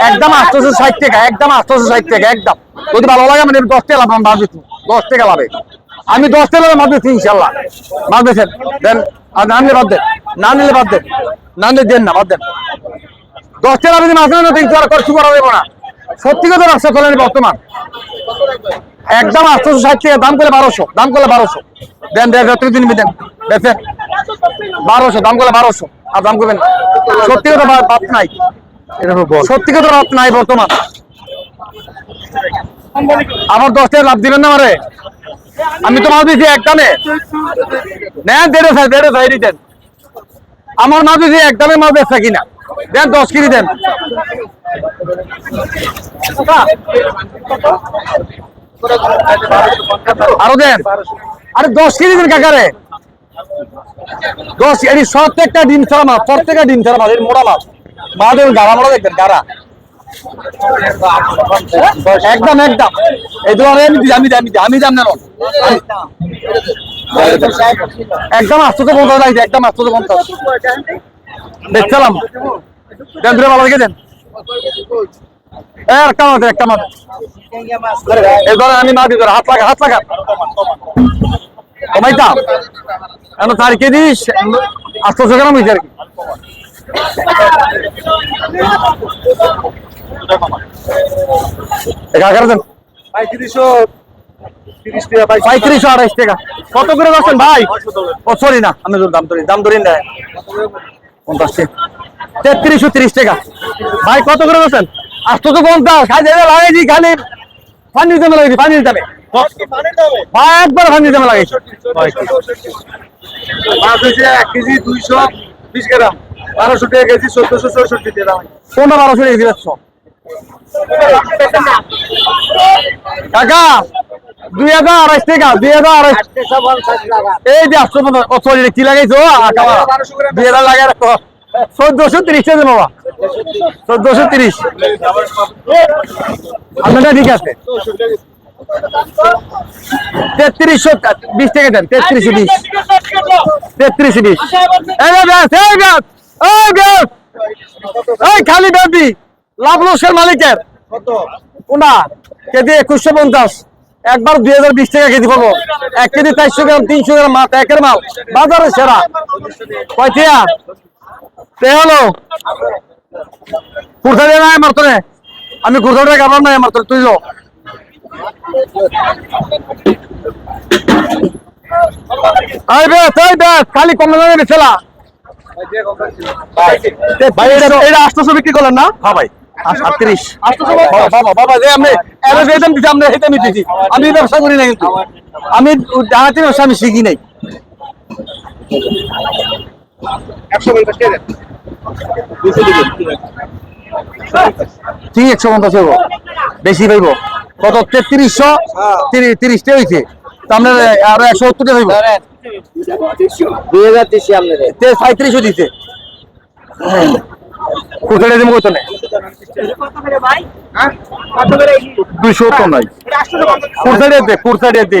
একদম আটশোশো ষাট টাকা, একদম আটশোশো ষাট টাকা, একদম। যদি ভালো লাগে মানে দশ টাকা লাভ ভাবছি দশ টাকা লাভে। আমি দশ টাকা লাভে ভাবছি, ইনশাল্লাহ। ভাবতেছেন দেন, আর না নিলে বাদ দেন। না নিলে বাদ দেন। না নিলে দেন না, বাদ দেন। দশ টাকা লাভে মাঝে মাঝে তিনশো আর খরচ করা যাবে না। সত্যি কথা ব্যবসা করেন বর্তমান। একদম আটশোশো ষাট টাকা, দাম করে বারোশো, দাম করলে বারোশো। দেন দেন যত দিন, দেন দেখেন বারোশো, দাম করলে বারোশো। আর দাম করবেন না। সত্যি কথা বা- নাই। আমার লাভ না আমারে? আমি তো মাল দিয়েছি একদমে নেন, দেড়ে দেড়ে দেন আমার মাল দিয়েছি মাল বেচা কিনা। দেন, দশ কেজি দেন। আরও দেন। আরে দশ কেজি দেন কাকারে। দশ এটি প্রত্যেকটা ডিম ছাড়া মাছ প্রত্যেকটা ডিম ছাড়া মাছ এর মোড়া মাছ মাদের গাড়া মোড়া দেখবেন গাড়া। একদম একদম। এই ধরনের আমি দিই, আমি আমি দাম নেন একদম আটশো পঞ্চাশ লাগছে একদম আটশো পঞ্চাশ। দেখছিলাম। দেন দেখে দেন। একটা দেন, একটা মাছ এই আমি দিই ধরেন, হাত লাগা হাত লাগা। কমাইতাম এখন চার কেজি আটশোশো গ্রাম হয়েছে আর কি? এগারো দেন পঁয়ত্রিশশো আড়াইশ টাকা। কত করে বলছেন ভাই? ও সরি না আমি দাম ধরি দাম ধরি না। পঞ্চাশ টাকা। তেত্রিশশো তিরিশ টাকা। ভাই কত করে বলছেন আটশোশো পঞ্চাশ। খাই লাগাইছি খালি পানির দামে লাগাইছি পানির দামে। ভাই একবার পানির দামে লাগাইছি। মাছ হয়েছে এক কেজি দুইশো বিশ গ্রাম। বারোশো টাকা কেজি চোদ্দশো চৌষট্টি টাকা। কোনটা বারোশো রেখে দিচ্ছ কাকা দুই হাজার আড়াইশ টাকা দুই হাজার আড়াইশ। এই যে আটশো পঞ্চাশ ও সরি কি লাগাইছো? কাকা দুই হাজার লাগাই রাখো। চোদ্দশো তিরিশ টাকা বাবা। চোদ্দশো তিরিশ। আপনারটা ঠিক আছে। তেত্রিশশো বিশ টাকা দেন তেত্রিশশো বিশ। তেত্রিশশো বিশ। এই ব্যাস এই ব্যাস এই ব্যাস। এই খালি বেবি লাভ লসের মালিকের। কোনটা? কেজি একুশশো পঞ্চাশ। একবার দুই হাজার বিশ টাকা কেজি পাবো। এক কেজি চারশো গ্রাম তিনশো গ্রাম মাছ একের মাল। বাজারে সেরা। কয়টিয়া তে হলো কুর্তা দিয়ে নাই আমার তোরে। আমি কুর্তা দিয়ে গাবার নাই আমার তোরে তুই বেশ বেশ খালি কম দামে বেছেলা ভাই এটা এটা আটশোশো বিক্রি করলেন না? হ্যাঁ ভাই। আটত্রিশ। বাবা বাবা বাবা যে আমি আমরা ব্যবসা করি না কিন্তু। আমি ব্যবসা আমি শিখি নাই। ঠিক একশো পঞ্চাশ হইব? বেশি পাইব? কত? তেত্রিশশো? তিরিশ টা হয়েছে তো আপনার আরও একশো সত্তর টাকা হইব দুই হাজার দিচ্ছি আপনাদের তে সাঁত্রিশশো দিতে দেবো কত দুইশো তো নাই। দে, কুরসাইডে দে।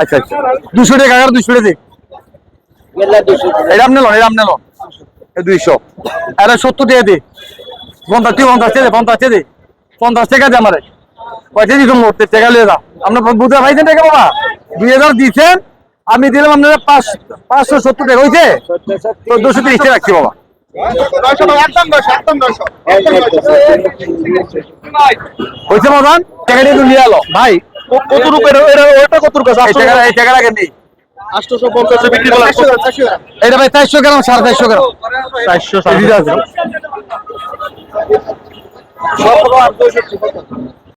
আচ্ছা আচ্ছা। দুশো টাকা আর দুশো টাকা এটা আপনি লন এটা দুইশো। আরে সত্তর টাকা দে। পঞ্চাশ, তুই পঞ্চাশ টাকা পঞ্চাশ দে। পঞ্চাশ টাকা দে আমারে। পয়সা দিত মোটে টাকা লিয়ে যাও আপনার বুঝতে পাইছেন টাকা বাবা। দুই হাজার দিচ্ছেন আমি দিলাম আপনার পাঁচ পাঁচশো সত্তর টাকা হয়েছে চোদ্দশো তিরিশ টাকা রাখছি বাবা। হয়েছে নিয়ে ভাই কত রূপের ওটা কত রূপ? এই টাকা রাখেন নি আটশোশো পঞ্চাশে এটা ভাই চারশো গ্রাম সাড়ে চারশো গ্রাম। চারশো এই দিতে